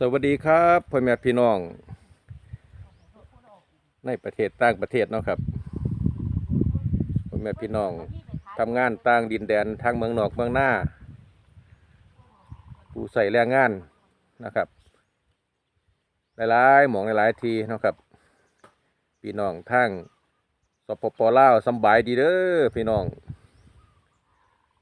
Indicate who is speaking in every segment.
Speaker 1: สวัสดีครับพ่อแม่พี่น้อง ในประเทศต่างประเทศเนาะครับพ่อแม่พี่น้องทำงานต่างดินแดนทางเมืองนอกเมืองหน้า ผู้ใส่แรงงานนะครับ หลายๆหมองหลายๆทีเนาะครับ พี่น้องทางสปปลาวสบายดีเด้อพี่น้อง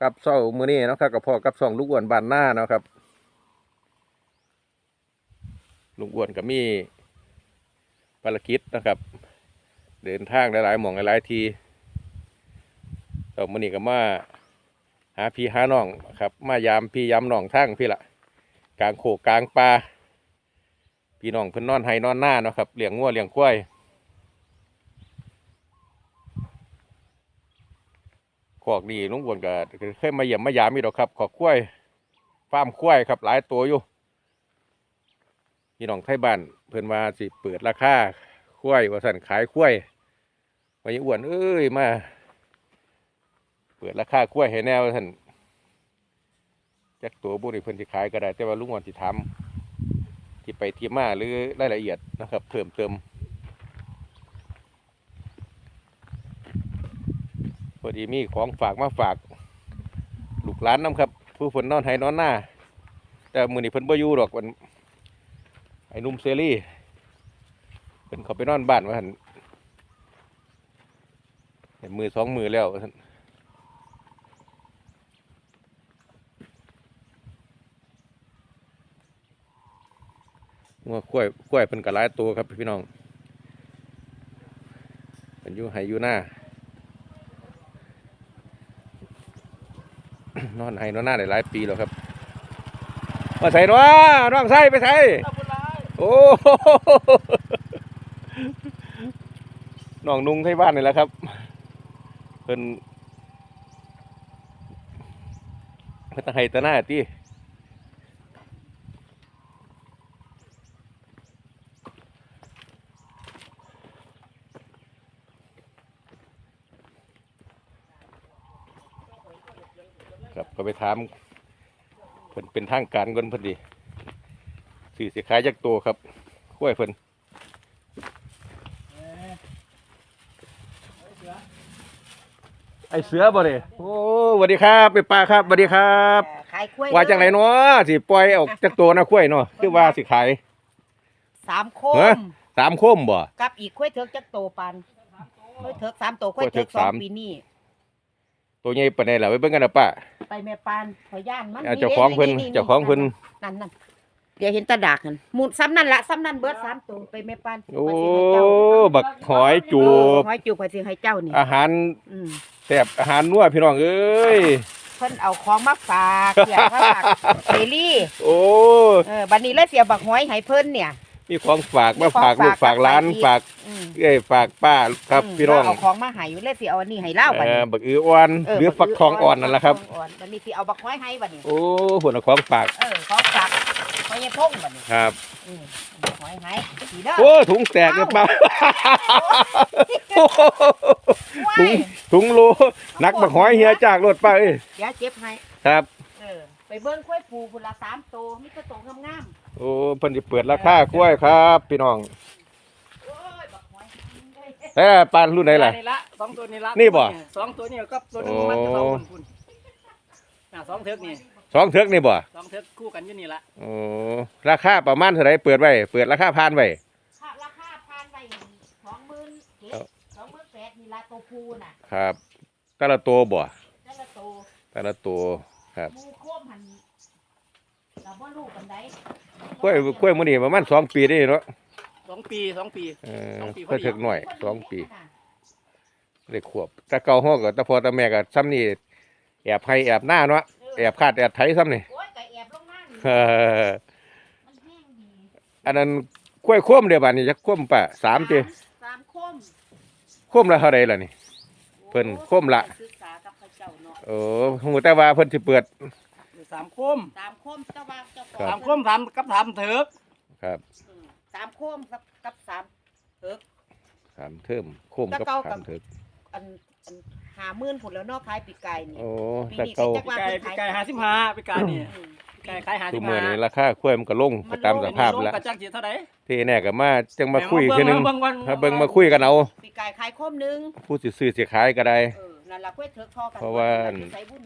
Speaker 1: กับเศร้ามือนี้เนาะครับกับพ่อกับสองลูกอ้วนบ้านหน้าเนาะครับ ลุงอ้วนก็มีภารกิจนะครับ เดินทางหลายๆหม่องหลายๆทีตอมื้อนี้ก็มาหาพี่หาน้องครับ มายามพี่ยามน้องทั้งพี่ละกลางโขกกลางป่าพี่น้องเพิ่นนอนไห้นอนหน้าเนาะครับเลี้ยงงัวเลี้ยงควายขอกนี่ลุงอ้วนก็เคยมาเยี่ยมมายามมีดอกครับขอกควายฟาร์มควายครับหลายตัวอยู่ พี่น้องไทยบ้านเพิ่นว่าสิเปิดราคาคุ้ยว่าสั่นขายคุ้ยวันนี้อ้วนเอ้ยมา เปิดราคาคุ้ยให้แน่ว่าสั่นจักตัวบุรีเพิ่นสิขายก็ได้ แต่ว่าลุงอ้วนสิทำที่ไปที่มาหรือรายละเอียดนะครับเพิ่มเติมพอดีมีของฝากมาฝากลูกหลานน้ำครับ ผู้เพิ่นนอนให้นอนหน้าแต่มือนี้เพิ่นบ่อยู่ดอกมัน ไอ้นุ่มเซรี่เป็นเขาไปนอนบ้านว่าหันเห็นมือสองมือแล้วว่านงัวกล้วยกล้วยเป็นกระไรตัวครับพี่น้องเป็นอยู่ไห้อยู่หน้านอนไห้นอนหน้าได้หลายปีแล้วครับมาใส่นาะน้องใส่ไปใส่ โอ้โหน้องนุงไทยบ้านนี่แหละครับ เพิ่นเพิ่นตะไห้ตะหน้าตีครับก็ไปถามเพิ่นเป็นทางการก่อนพิ่นดี สื่อสิขายจากตัวครับกล้วยเพิ่นไอเสือบ่เด้โอ้สวัสดีครับไปป้าครับสวัสดีครับ
Speaker 2: ขายกล้วย
Speaker 1: ว่าจังไรเนาะสิปล่อยออกจากตัวนะกล้วยเนาะคือว่าสิขาย
Speaker 2: สามโค
Speaker 1: ฮะ
Speaker 2: ม
Speaker 1: สามโคมบ่
Speaker 2: กับอีกกล้วยเถิกจักโตปันกล้วยเถิกสามโตกล้วย
Speaker 1: กล้วยเถิ
Speaker 2: เถิ
Speaker 1: ก
Speaker 2: กสอ
Speaker 1: สางม
Speaker 2: ปีนี้
Speaker 1: ตัวใหญ่ปานใดล่ะไปเบิ่งกันนะป้า
Speaker 2: ไปแม่ปานขอย่านมัน
Speaker 1: เอาเจ้าของเพิ่นเจ้าของเพิ่น
Speaker 2: นั่นนั่น เดี๋ยวเห็นตาดากนั่นหมุนซ้ำนั่นละซ้ำนั่นเบิดสามโตไปแม่ปาน
Speaker 1: โอ้
Speaker 2: ข้ยสิให้เจ้า
Speaker 1: บักหอยจู
Speaker 2: เออบหอยจูบข่อยสิให้เจ้านี่
Speaker 1: อาหาร
Speaker 2: อืม
Speaker 1: แซ่บอาหารนัวพี่น้องเอ้ย
Speaker 2: เพิ่นเอาของมาฝากเสียมาฝากเซรี่
Speaker 1: โอ้
Speaker 2: เออบัดนี้เลยเสียบักหอยให้เพิ่นเนี่ย
Speaker 1: มีของฝากมา
Speaker 2: มีของ
Speaker 1: ฝากลูก
Speaker 2: ฝาก
Speaker 1: ฝากหลาน
Speaker 2: ฝากอีก
Speaker 1: ฝาก
Speaker 2: อืม
Speaker 1: เอ้ยฝากป้าครับ
Speaker 2: ม
Speaker 1: พี่น้อง
Speaker 2: เอาของมาให้อยู่เลยสิเอาอันนี้ให้เล่าบัด
Speaker 1: เอ่
Speaker 2: นี้
Speaker 1: อบักอืออ่อน
Speaker 2: เออ
Speaker 1: หรือฟักทองอ่อนนั่นแหละครับ
Speaker 2: ฟักทองอ่อนบัดนี้สิเอาบักหอยให้บัดนี้
Speaker 1: โอ้ผลของฝาก
Speaker 2: เออของฝาก หอยยายพงบัดนี้
Speaker 1: ครับ
Speaker 2: อืมบักหอยให้สีเด้อ
Speaker 1: โอ้ถุงแตกเลยป้า
Speaker 2: ว้า
Speaker 1: ถุง
Speaker 2: ย
Speaker 1: ถุงโลหนักบักหอยเฮียจากรถป้าเอ้ย
Speaker 2: เดี๋ยวเจ็บให้
Speaker 1: ครับ
Speaker 2: เออไปเบิ่งกล้วยปูพุ่นละสามโตมีแต่โตงาม
Speaker 1: โอ้เพิ่นสิเปิดราคากล้วยครับ พี่น้อง
Speaker 2: ๆโอ้ยบักหอยให้
Speaker 1: เอ้ปานรุ่นไหนล่ะ
Speaker 3: นี่ละสองตัวนี่ละ
Speaker 1: นี่บ่
Speaker 3: สองตัวนี่ก็ตัวหนึง
Speaker 1: โอ้
Speaker 3: มันจะสองคนคุณ น่ะสองเทิกนี่
Speaker 1: สองเทือกนี่บ่
Speaker 3: สองเทิกคู่กันอยู่นี่ละ
Speaker 1: โอ้ราคาประมาณเท่าไหร่เปิดไว้ เปิดราคาผ่านไว้
Speaker 2: ค่าราคาผ่านไปสองหมื่นเจ็ด
Speaker 1: ครับ
Speaker 2: สองหมื่นแปดนี่ละโตปูน่ะ
Speaker 1: ครับแต่ละตัวบ่
Speaker 2: แต่ละโต
Speaker 1: แต่ละตัวครับ
Speaker 2: หมูโคมหันเราบ่รู้กันได้
Speaker 1: กล้วยกล้วยมื้อนี้ประมาณสองปีได้เนาะ
Speaker 3: สองปีสองปี
Speaker 1: เออ
Speaker 3: สองปีพอ
Speaker 1: เพิ่น
Speaker 3: ดี
Speaker 1: ถึกหน่อยสองปี ได้ขวบแต่เก่าห้องก็แต่พอแต่แม่ก็ซ้ำนี่ แอบให้แอบหน้าเนาะแอบคาดแอบไถซ้ำนี่
Speaker 2: โอ้ยก็แอบลงมานี่
Speaker 1: เออ
Speaker 2: มันแห้งดี
Speaker 1: อันนั้นกล้วยคว่มเดียวบานนี่จะคว่มปะสามตี
Speaker 2: สามโคม
Speaker 1: คว่มละเท่าไรล่ะนี่ เพิ่นโคมละ
Speaker 2: ศึกษากับพระเจ้าเนาะ
Speaker 1: โอ้หูแต่ว่าเพิ่นสิเปิด
Speaker 3: สามคม
Speaker 2: สามโคมเจ้าว่าเจ้าขอ
Speaker 1: ครั
Speaker 2: ง
Speaker 1: บ
Speaker 3: สามคมสามกับสามเทิก
Speaker 1: ครับ
Speaker 2: อืมสามโคมกับกับสามเอิก
Speaker 1: สามเทิมโคมกับ
Speaker 2: แต่เก่ากับ
Speaker 1: สามเทิม
Speaker 2: อันอัน หาหมื่นผุนแล้วเนอกคล้ายปีกไก่นี่
Speaker 1: โอ้
Speaker 2: ปี
Speaker 1: แต่
Speaker 2: นี้
Speaker 1: เก่า
Speaker 2: จักว่า
Speaker 3: ไก่
Speaker 2: เพิ่นขาย
Speaker 3: ไก่ห้าสิบห้าไปไก่นี่
Speaker 2: อืมปี
Speaker 3: ไก่ขายหา
Speaker 1: ทุ
Speaker 3: สิ
Speaker 1: ก
Speaker 3: บ
Speaker 1: มื้อ
Speaker 3: ห้า
Speaker 1: นี้ราคากล้วยมันก็ลงไปตามสภาพ
Speaker 3: แล้
Speaker 1: แล้ว
Speaker 3: กระจักสิเท่าไหร่
Speaker 1: ที่แน่ก็มาจังมาคุย
Speaker 3: แห
Speaker 1: คือนึง
Speaker 3: เบิ่งวัน
Speaker 1: ถ้าเบิ่งมาคุยกันเอา
Speaker 2: ปีกายขายโคมหนึง
Speaker 1: ผู้สิซื้อสิขายก็ได้
Speaker 2: เออนั่นล่ะกล้วยเถิกทอกัน
Speaker 1: เพราะว่า
Speaker 2: ใส่บุญ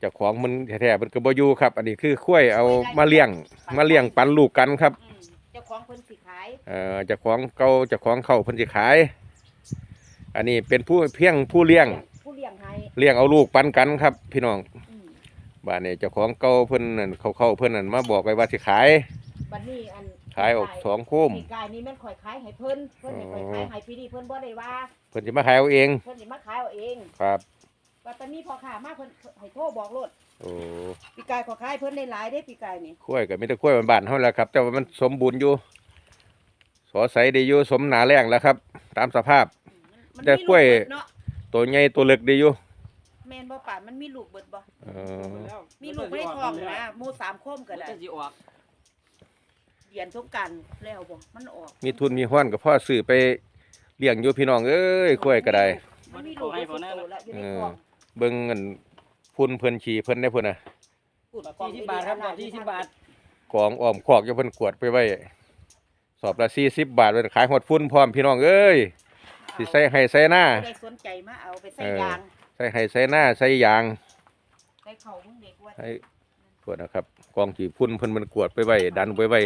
Speaker 1: เจ้าของมันแท้ๆมันก็บ่อยู่ครับ อันนี้คือข้วยเอามาเลี้ยงมาเลี้ยงปันลูกกันครับ
Speaker 2: อืมเจ้าของเพิ่นสิขาย
Speaker 1: เอ่อเจ้าของเก่าเจ้าของเข้าเพิ่นสิขาย อันนี้เป็นผู้เพียงผู้เลี้ยง
Speaker 2: ผู้ เลี้ยงให้
Speaker 1: เลี้ยงเอาลูกปันกันครับ พี่น้อง
Speaker 2: อืม
Speaker 1: บ้านนี้เจ้าของเก่าเพิ่นนั่นเขาเข้าเพิ่นนั่นมาบอกไว้ว่าสิขาย
Speaker 2: บัดนี้อัน
Speaker 1: ขายออกสองโคม
Speaker 2: ปีกายนี่แม่นข่อยขายให้เพิ่นเพิ่นให้ข่อยขายให้ปีนี้เพิ่นบ่ได้ว่า
Speaker 1: เพิ่นสิมาขายเอาเอง
Speaker 2: เพิ่นสิมาขายเอาเอง
Speaker 1: ครับ
Speaker 2: ว่าแต่มีพ่อค้ามาเพิ่นให้โทรบอกโลด
Speaker 1: โอ้
Speaker 2: ปีกายขอขายเพิ่นได้หลายเด้ปีกายนี่
Speaker 1: ข้วยก็มีแต่ข้วยบ้านๆเฮาแหล้วครับ แต่ว่ามันสมบูรณ์อยู่สอใสดีอยู่สมหนาแรงแล้วครับ ตามสภาพ
Speaker 2: มัน
Speaker 1: แต่
Speaker 2: มี
Speaker 1: กล้วย
Speaker 2: ลูเบิดเนาะ
Speaker 1: ตัวใหญ่ตัวเล็กดีอยู่
Speaker 2: แม่นบ่ป่านมันมีลูกเบิดบ่
Speaker 1: เออ
Speaker 2: มีลูกไม่ได้ท้องนะหมู่สามโคมก็ได้
Speaker 3: จะสิออก
Speaker 2: เดือนสงกรานต์แล้วบ่มันออก
Speaker 1: มีทุนมีห้อนกับพ่อซื้อไปเลี้ยงอยู่พี่น้องเอ้ยข้วยก็ได้
Speaker 2: มันมีลูก
Speaker 3: ให้
Speaker 2: เป็น
Speaker 3: พอ
Speaker 2: สิบ
Speaker 3: แน่
Speaker 2: ตัวแล้วอยู่ใน
Speaker 1: เออ
Speaker 2: ท้อง
Speaker 1: เบิ่งเงินพุ่นเพิ่นขี่เพิ่นได้พุ่นน่ะ
Speaker 2: พูด
Speaker 3: ที่สิบบาทครับที่สิบบาท
Speaker 1: กองอ้อมคอกอยู่เพิ่นกวดไปไว้สอบละ40บาทเพิ่นขายหมดพุ่นพร้อมพี่น้องเอ้ย สิใส่ให้ใส่หน้า
Speaker 2: ผู้ใดสนใจมาเอาไปใส่
Speaker 1: เออ
Speaker 2: ยาง
Speaker 1: ใส่ให้ใส่หน้าใส่ยาง
Speaker 2: ใส่เข่ามึงเด็กว่า
Speaker 1: ให้กวดนะครับกองขี่พุ่นเพิ่นมันกวดไปไว้ดันไปไว้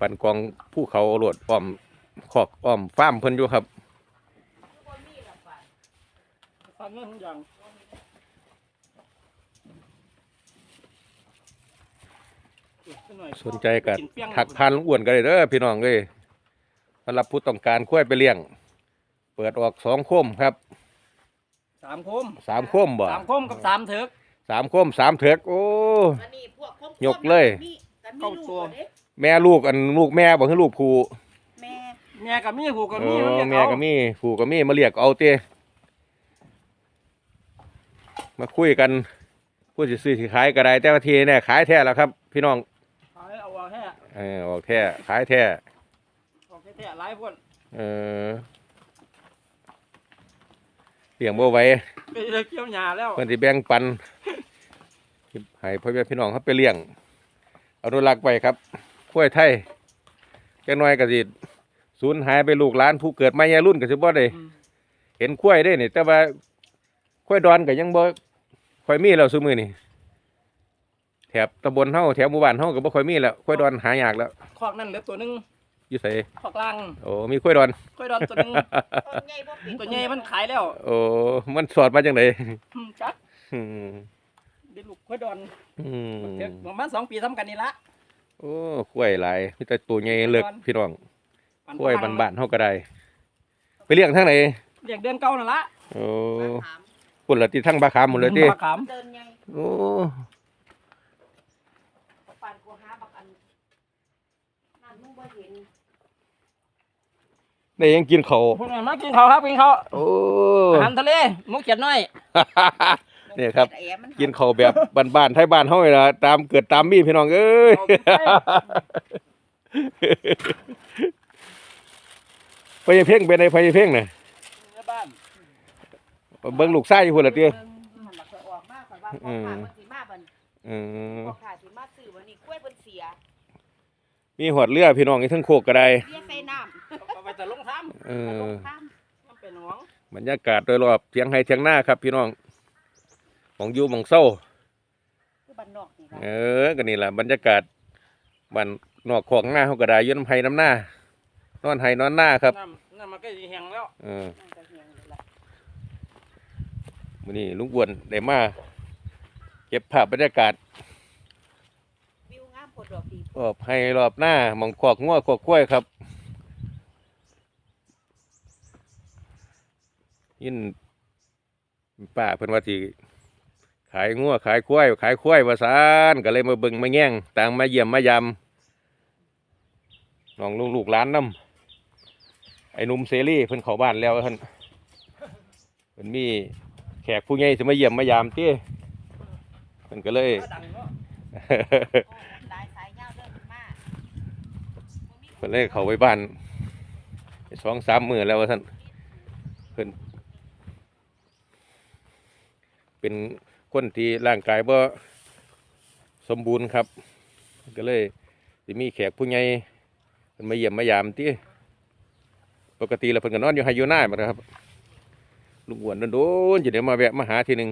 Speaker 1: ปันกองภูเขาเอาโลดอ้อมคอกอ้อมฟาร์มเพิ่นอยู่ครับ
Speaker 3: ฟังเงินทุกอย่าง
Speaker 1: สนใจก็ทักพันลุงอ้วนก็ได้เด้อพี่น้องเอ้ยสำหรับผู้ต้องการกล้วยไปเลี้ยงเปิดออกสองโคมครับ
Speaker 3: สามโคม
Speaker 1: สามโคมบ่
Speaker 3: สามโคมกับสามเถิก
Speaker 1: สามโคมสามเถือกโอ้
Speaker 2: อันนี้พวกคม
Speaker 1: ยกเลย
Speaker 2: มีแต่มี
Speaker 3: เก้า
Speaker 2: ลูก
Speaker 3: ตัว
Speaker 2: บ่เด้
Speaker 1: แม่ลูกอันลูกแม่บอกให้ลูกผู
Speaker 2: แม่
Speaker 3: แม่กับมีผูกกับ
Speaker 1: เอ
Speaker 3: มีมัน
Speaker 1: อ
Speaker 3: เรียก
Speaker 1: แม่
Speaker 3: เอา
Speaker 1: ก็มีผูก็มีมาเรียกเอาเต้มาคุยกันผู้สิซื้อสิขายก็ได้แต่ว่าทีเนี่ยขายแท้แล้วครับ พี่น้อง
Speaker 3: ขายเอาเอาแค่
Speaker 1: เออออกแท้ขายแท้
Speaker 3: ออกแค่ๆหลายพวก
Speaker 1: เออเลี้ยงบ่ไหว้
Speaker 3: ก็จะเกี่ยวหญ้าแล้ว
Speaker 1: เพิ่นสิแบ่งปันให้พ่อแม่พี่น้องเขาไปเลี้ยงอนุรักษ์ไว้ครับกล้วยไทยจังน้อยก็สิสูญหายไปลูกหลานผู้เกิดใหม่ยายรุ่นก็สิบ่ได้
Speaker 3: อืม
Speaker 1: เห็นกล้วยได้นี่แต่ว่ากล้วยดอนก็ยังบ่ค่อยมีแล้วซุมื้อนี่แถบตำบลเฮาแถวหมู่บ้านเฮาก็บ่ค่อยมีแล้วกล้วยดอนหายากแล้ว
Speaker 3: คอกนั่นเหลือตัวหนึง
Speaker 1: อยู่ไส
Speaker 3: คอกล่าง
Speaker 1: โอ้มีกล้วยดอน
Speaker 3: ค่อยดอนตัวหนึง
Speaker 2: ต้นใหญ่บ่เป็น
Speaker 3: ตัวใหญ่มันขายแล้ว
Speaker 1: โอ้มันสอดมาจังได
Speaker 3: อืมจัก
Speaker 1: อืม
Speaker 3: เดี๋ยวลูกค่อยดอน
Speaker 1: อืม
Speaker 3: เถิกประมาณสองปีทำกันนี่ละ
Speaker 1: โอ้กล้วยหลายมีแต่ตัวใหญ่เลิกพี่น้อง
Speaker 3: ปั่
Speaker 1: กล้วยบ้านๆเฮาก็ได้ ไปเลี้ยงทางไหน
Speaker 3: เรียกเดือนเก่านั่นละ
Speaker 1: โอ้
Speaker 2: ถาม
Speaker 1: ปุ่นละที่ทั้งบาคามหมดเลยติ
Speaker 3: มะขาม
Speaker 2: เดินใหญ่
Speaker 1: โอ้
Speaker 2: ปานกูหาบักอันนั่นมึงบ่เห็น
Speaker 1: ได้ยังกินเขาว
Speaker 3: พวกนั้นมากินข้าวครับกินข้าว
Speaker 1: โอ้
Speaker 3: อาหาร ทะเลมุกเขียดน้อย
Speaker 1: เนี่ยครับ
Speaker 2: แอมัน
Speaker 1: กินเขาวแบบบ้านๆไทยบ้านเฮานี่ล่ะตามเกิดตามมีพี่น้องเอ้ย
Speaker 3: เอาไปใส่
Speaker 1: พญาเพ่งเป็นไงพญาเพ่งน่ะ
Speaker 3: ในบ้าน
Speaker 1: เบิ่งลูกชายอยู่พุ่นละติ
Speaker 2: มันหลักจะออกมาข่อยว่าพ่อค้ามันสิมาบัด
Speaker 1: อืม
Speaker 2: พ่อค้าสิมาซื้อวันนี้กล้วยเพิ่นเสีย
Speaker 1: มีหอดเรือพี่น้องอีทั้งโคกก็ได้
Speaker 2: เรียกใส่น้ำ
Speaker 3: เอล
Speaker 1: อง
Speaker 2: ข้ามำ
Speaker 3: มันเป็นหวง
Speaker 1: บรรยากาศโดยรอบเถียงไห้เถียงหน้าครับ พี่น้องหมองอยู่หมองเศร้า
Speaker 2: คือบ้านนอกนี่ล่ะ
Speaker 1: เออก็นี่แหละบรรยากาศบ้านนอกของหน้าเขาก็ได้อยืนน้ำไห้น้ำหน้านอนไห้นอนหน้าครับ
Speaker 3: น้ำน้ำมันก็สิแห้งแล้ว
Speaker 1: เออ
Speaker 2: นั่นก็เฮียงเลยล่ะ
Speaker 1: มื้อนี้ลุงอ้วนได้มาเก็บภาพบรรยากาศ
Speaker 2: วิวงามโพดดอกดี
Speaker 1: รอบให้รอบหน้าหมองขอกงัวขอกกล้วยครับ ยินป้าเพิ่นว่าสิขายงัวขายกล้วยขายกล้วยว่าซานก็เลยมาเบิ่งมาแย่งต่างมาเยี่ยมมายามน้องลูกลูกหลานนํไอ้หนุ่มเซรี่เพิ่นเข้าบ้านแล้วท่านเพิ่นมีแขกผู้ใหญ่สิมาเยี่ยมมายามติเพิ่นก็เลย
Speaker 3: เนาะ
Speaker 2: โอ้มันหลยเขาบ่มี
Speaker 1: เพิ่นเลยเข้าไปบ้านสองสามมือแล้วว่าท่านเพิ่น เป็นคนที่ร่างกายบ่สมบูรณ์ครับ ก็เลยสิมีแขกผู้ใหญ่เพิ่นมาเยี่ยมมายามติปกติแล้วเพิ่นก็นอนอยู่ไฮยู่หน้ามดนะครับลุงอ้วนโดนๆจะเดี๋ยวมาแวะมาหาทีหนึ่ง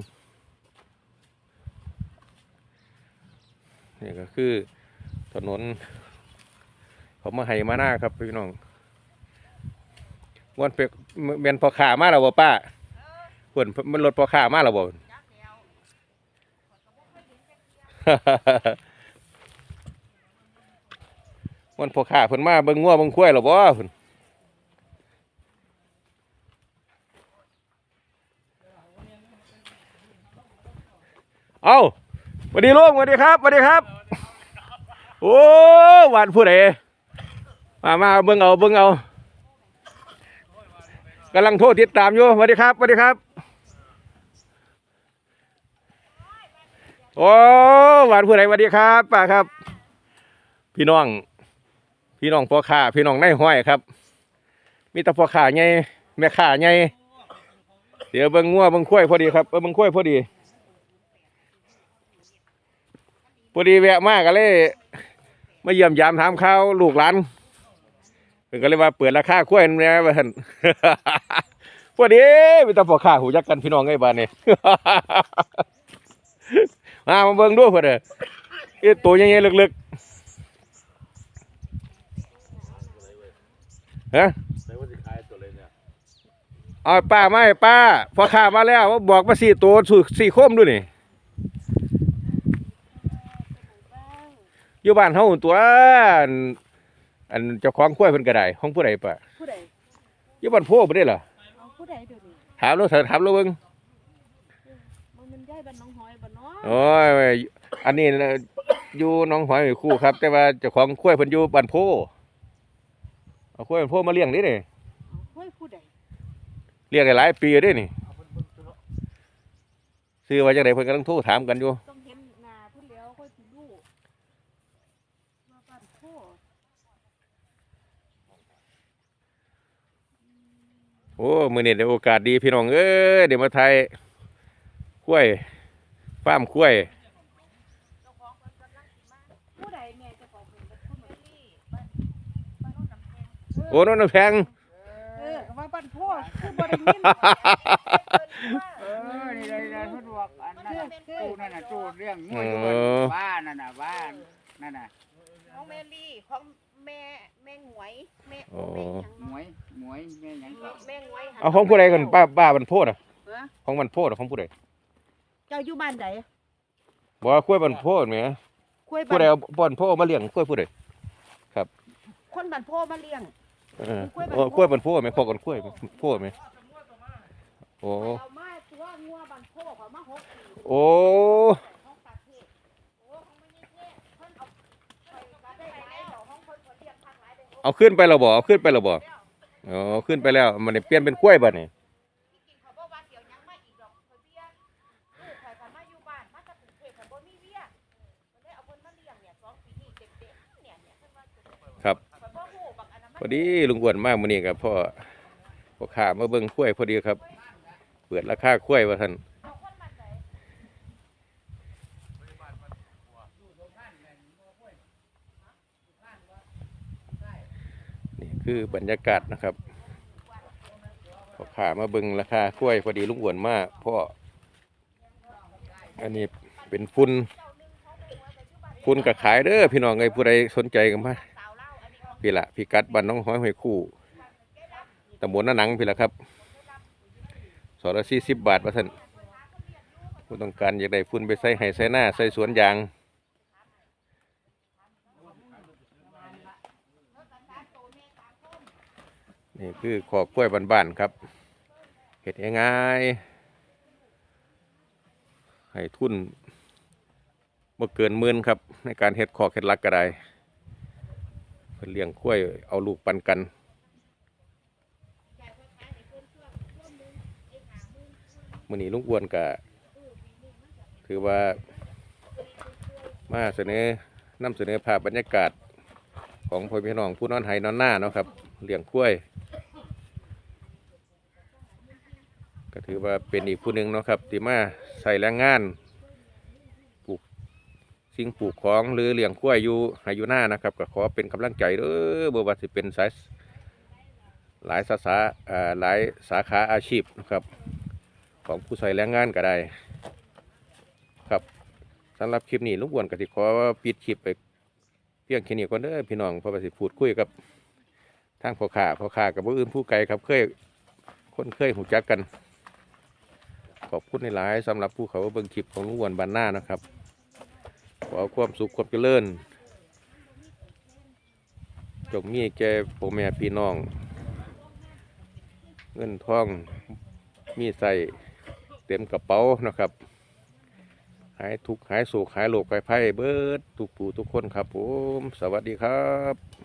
Speaker 1: นี่ก็คือถนนเขามาให้มาหน้าครับพี่น้องวันเป็กเมนพอขามาแล้วบ่ป้าเพิ่นมันรถพอขามาแล้วบ่ มันพอขาเพิ่นมาเบิ่งงัวเบิ่งควายหรอบ่เพิ่นเอาสวัสดีลุงสวัสดีครับสวัสดีครับ โอ้หวานผู้ใดมามาเบิ่งเอาเบิ่งเอากำลังโทษติดตามอยู่สวัสดีครับสวัสดีครับ โอ้หวานผู้ใดสวัสดีครับป้าครับ พี่น้อง พี่น้องพ่อค้าพี่น้องนายห้อยครับ มีแต่พ่อค้าใหญ่แม่ค้าใหญ่เดี๋ยวเบิ่งงัวเบิ่งข้วยพอดีครับเออเบิ่งข้วยพอดีพอดีแวะมากก็เลยมาเยี่ยมยามถามข่าวลูกหลานเพิ่นก็เลยว่าเปิดราคาข้วยนั่นแหละว่านพอดีมีแต่พ่อค้าหูจักกันพี่น้องไอ้บ้านนี่ มามาเบิ่งดูเพิ่นเด้อเอ้ตัวใหญ่ๆลึกๆฮะเอาป้าไม่ป้า พอข้ามาแล้วว่าบอกมาสี่ตัวสู่สี่โคมดูนี่อยู่บ้านเฮาตัวอันอันเจ้าของกล้วยเพิ่นก็ได้ของผู้ใดป้า
Speaker 2: ผู้ใด
Speaker 1: อยู่บ้านโพบ่ได้เหรอ
Speaker 2: เอาผู้ใดเดี๋ยวนี้
Speaker 1: ถามแล้วเถอะถามแล้วเบิ่ง
Speaker 2: มันมันย้ายบ้านน้องหอยบ้านน้อย
Speaker 1: โอ้ยอันนี้นะอยู่หน้องหอยคู่ครับ แต่ว่าเจ้าของกล้วยเพิ่นอยู่บ้านโพเอากล้วยบ้านโพมาเลี้ยงนี่นี่
Speaker 2: เฮ้ยผู้ใด
Speaker 1: เลี้ยงได้หลายปีแล้วเด้นี่ซื้อว่าจังไดเพิ่นกำลังโทรถามกันอยู่
Speaker 2: ต้องเห็นหน้าผู้เลี้ยวค่อยสิรู้ว่าบ้านโพ
Speaker 1: โอ้มื้อนี้ได้โอกาสดีพี่น้องเอ้ยเดี๋ยวมาไทยกล้วย ฟาร์มกล้วย
Speaker 2: ผู้ใดแม่เจะของเป็นผู้แม่ลี่บ้านบ้านโน้นน้ำแพง
Speaker 1: โอ้น้องน้ำแพง
Speaker 2: เออก็ว่าบ้านโพคือบ่ได้ยิน
Speaker 4: เออนี่เลยนะทุกวกอันนั้นน่ะตู้นั่นน่ะตู้เรื่องงู
Speaker 1: เอ
Speaker 4: อยู่
Speaker 1: อ
Speaker 4: บ้านนั่นน่ะบ้านนั่นน่ะ
Speaker 2: น้องแมลี่ของแม่แม่หงวยแม่
Speaker 1: โอ้
Speaker 2: แม่หยัง
Speaker 4: หมวยหมวยแม่หยังก็
Speaker 2: แม่หงวยหั่น
Speaker 1: เอาของผู้ใดกันป้าป้าบันโพดอะ
Speaker 2: เออ
Speaker 1: ของบันโพดอะของผู้ใด
Speaker 2: เจ้าอยู่บ้านใด
Speaker 1: บอกว่ากล้วยบันโพดแหม
Speaker 2: กล้วย
Speaker 1: ผู้
Speaker 2: บ้าน
Speaker 1: ใดเอาบันโพดมาเลี้ยงกล้วยผู้ใด
Speaker 2: คนบ้านโพมาเลี้ยง
Speaker 1: เออก
Speaker 2: ล้วยบันโพ
Speaker 1: โอ้กล้วยบันโพดไหมพอกันกล้วยโพดไหมโอ้
Speaker 2: เอามาตัวงัวบ้านโพเขามาหกปี
Speaker 1: โอ้
Speaker 2: ของประเทศโอ้ของมันนี่เท่เพิ่นเอาไปก็ได้แล้วของเพิ่นก็เรียกทางหลายได้
Speaker 1: เอาขึ้นไปแล้วบ่เอาขึ้นไปแล้วบ่อ๋อขึ้นไปแล้วมันได้เปลี่ยนเป็นกล้วยบัดนี่
Speaker 2: กิน พอดี
Speaker 1: ลุงอ้วนมากมื้อนี้ครับพ่อพ่อข้ามาเบิ่งกล้วยพอดีครับ เปิดราคากล้วยว่าท่าน
Speaker 2: นี่
Speaker 1: คือบรรยากาศนะครับพ่อข้ามาเบิ่งราคากล้วยพอดีลุงอ้วนมากพ่ออันนี้เป็นฝุ่นฝุ่นก็ขายเด้อพี่น้องไอ้ผู้ใดสนใจกันมา พี่ละพี่กัดบ้านน้องห้อยห้วยคู่ตำบลนาหนังพี่ละครับสอละสี่สิบบาทว่าท่านผู้ต้องการอยากได้ฝุ่นไปใส่ไห้ใส่หน้าใส่สวนยางนี่คือขอกล้วยบ้านๆครับเห็ดง่ายให้ทุนบ่เกินหมื่นครับ ในการเห็ดขอกเห็ดลักก็ได้ พิ่นเลี้ยงกล้วยเอาลูกปันกัน มื้อนี้ลุงอ้วนก็ถือว่า มาเสนอนำเสนอภาพบรรยากาศของพ่อพี่น้องผู้นอนไห้นอนหน้าเนาะครับเลี้ยงกล้วย ก็ถือว่าเป็นอีกผู้หนึ่งเนาะครับที่มาใส่แรงงาน สิ่งปลูกของหรือเลี้ยงกล้วยอยู่ให้อยู่หน้านะครับ ก็ขอเป็นกำลังใจเด้อบ่ว่าสิเป็นสายหลายสาขาอ่าหลายสาขาอาชีพนะครับ ของผู้ใส่แรงงานก็ได้ ครับสำหรับคลิปนี้ลุงอ้วนก็สิขอปิดคลิปไปเพียงแค่นี้ก่อนเด้อพี่น้องเพราะว่าสิพูดคุยกับทางพ่อค้าพ่อค้ากับผู้อื่นผู้ไกลครับเคยคนเคยหูจักกัน ขอบคุณในหลายสำหรับผู้เขาเบิ่งคลิปของลุงอ้วนบานหน้านะครับ ขอความสุขความเจริญจงมีแก่พ่อแม่พี่น้อง เงินทองมีใส่เต็มกระเป๋านะครับหายทุกข์หายโศกหายโรคหายภัยเบิดทุกผู้ทุกคนครับผม สวัสดีครับ